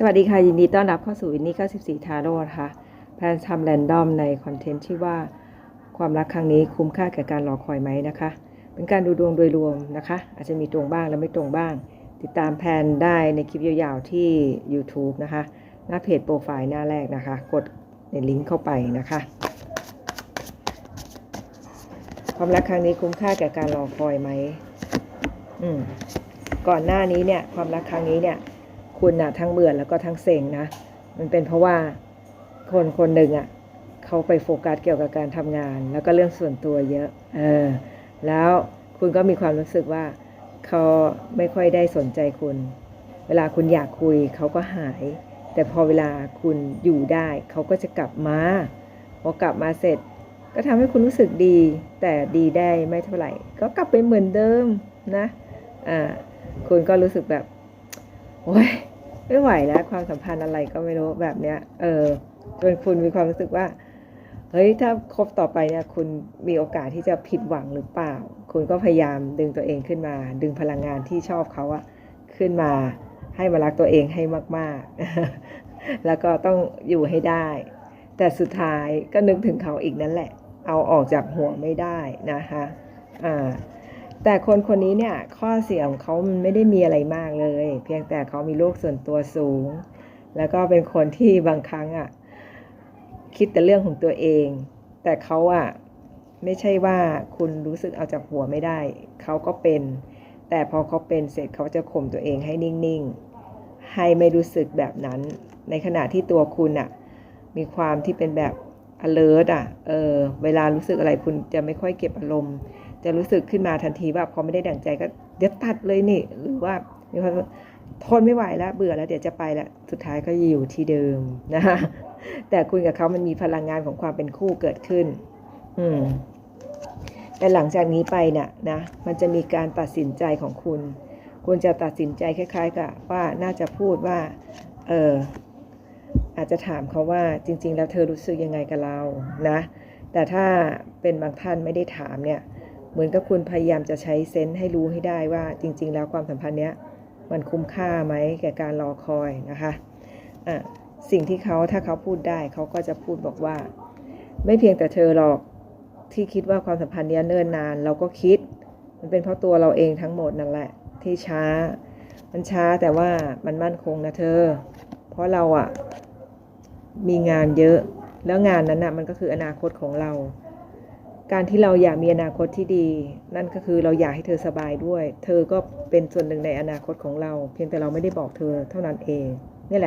สวัสดีค่ะ ยินดีต้อนรับเข้าสู่อินนี่94 ทาโร่นะคะแพนทำแรนดอมในคอนเทนต์ชื่อว่าความรักครั้งนี้คุ้มค่าแก่การรอคอยไหมนะคะ เป็นการดูดวงโดยรวมนะคะ อาจจะมีตรงบ้างและไม่ตรงบ้าง ติดตามแพนได้ในคลิปยาวๆที่ YouTube นะคะ หน้าเพจโปรไฟล์หน้าแรกนะคะ กดในลิงก์เข้าไปนะคะ ความรักครั้งนี้คุ้มค่าแก่การรอคอยไหมอืมก่อนหน้านี้เนี่ยความรักครั้งนี้เนี่ย คุณนะทั้งเบื่อแล้วก็ทั้งเซ็งนะ มันเป็นเพราะว่าคนคนหนึ่งอะ่ะเขาไปโฟกัสเกี่ยวกับการทำงาน แล้วก็เรื่องส่วนตัวเยอะ เออ แล้วคุณก็มีความรู้สึกว่าเขาไม่ค่อยได้สนใจคุณ เวลาคุณอยากคุยเขาก็หาย แต่พอเวลาคุณอยู่ได้เขาก็จะกลับมา พอกลับมาเสร็จ ก็ทำให้คุณรู้สึกดี แต่ดีได้ไม่เท่าไหร่ ก็กลับไปเหมือนเดิมนะ อ่า คุณก็รู้สึกแบบ โอ้ยไม่ไหวแล้วความสัมพันธ์อะไรก็ไม่รู้แบบเนี้ย เออจนคุณมีความรู้สึกว่า เฮ้ยถ้าคบต่อไปเนี่ยคุณมีโอกาสที่จะผิดหวังหรือเปล่า คุณก็พยายามดึงตัวเองขึ้นมา ดึงพลังงานที่ชอบเขาอะขึ้นมาให้มารักตัวเองให้มาก ๆ แล้วก็ต้องอยู่ให้ได้ แต่สุดท้ายก็นึกถึงเขาอีกนั่นแหละ เอาออกจากหัวไม่ได้นะคะ อ่า แต่คนคนนี้เนี่ยข้อเสียของเขามันไม่ได้มีอะไรมากเลย เพียงแต่เขามีโลกส่วนตัวสูง แล้วก็เป็นคนที่บางครั้งอะคิดแต่เรื่องของตัวเอง แต่เขาอะไม่ใช่ว่าคุณรู้สึกเอาจากหัวไม่ได้ เขาก็เป็น แต่พอเขาเป็นเสร็จเขาจะข่มตัวเองให้นิ่งๆ ให้ไม่รู้สึกแบบนั้น ในขณะที่ตัวคุณอะมีความที่เป็นแบบ alert อะเออเวลารู้สึกอะไรคุณจะไม่ค่อยเก็บอารมณ์ จะรู้สึกขึ้นมาทันทีว่าพอไม่ได้ดั่งใจก็เดี๋ยวตัดเลยนี่หรือว่ามีความทนไม่ไหวแล้วเบื่อแล้วเดี๋ยวจะไปแล้วสุดท้ายก็อยู่ที่เดิมนะคะแต่คุณกับเขามันมีพลังงานของความเป็นคู่เกิดขึ้น อืมแต่หลังจากนี้ไปเนี่ย นะ มันจะมีการตัดสินใจของคุณ คุณจะตัดสินใจคล้าย ๆ กับว่าน่าจะพูดว่า เอออาจจะถามเขาว่าจริง ๆ แล้วเธอรู้สึกยังไงกับเรานะ แต่ถ้าเป็นบางท่านไม่ได้ถามเนี่ย เหมือนกับคุณพยายามจะใช้เซนส์ให้รู้ให้ได้ว่าจริง ๆ แล้วความสัมพันธ์เนี้ยมันคุ้มค่าไหมแก่การรอคอยนะคะะสิ่งที่เขาถ้าเขาพูดได้เขาก็จะพูดบอกว่า ไม่เพียงแต่เธอหรอกที่คิดว่าความสัมพันธ์เนี้ยเนิ่นนานเราก็คิด มันเป็นเพราะตัวเราเองทั้งหมดนั่นแหละ ที่ช้า มันช้าแต่ว่ามันมั่นคงนะเธอ เพราะเราอะมีงานเยอะ แล้วงานนั้นอะมันก็คืออนาคตของเรา การที่เราอยากมีอนาคตที่ดี นั่นก็คือเราอยากให้เธอสบายด้วย เธอก็เป็นส่วนหนึ่งในอนาคตของเรา เพียงแต่เราไม่ได้บอกเธอเท่านั้นเองนี่แหละ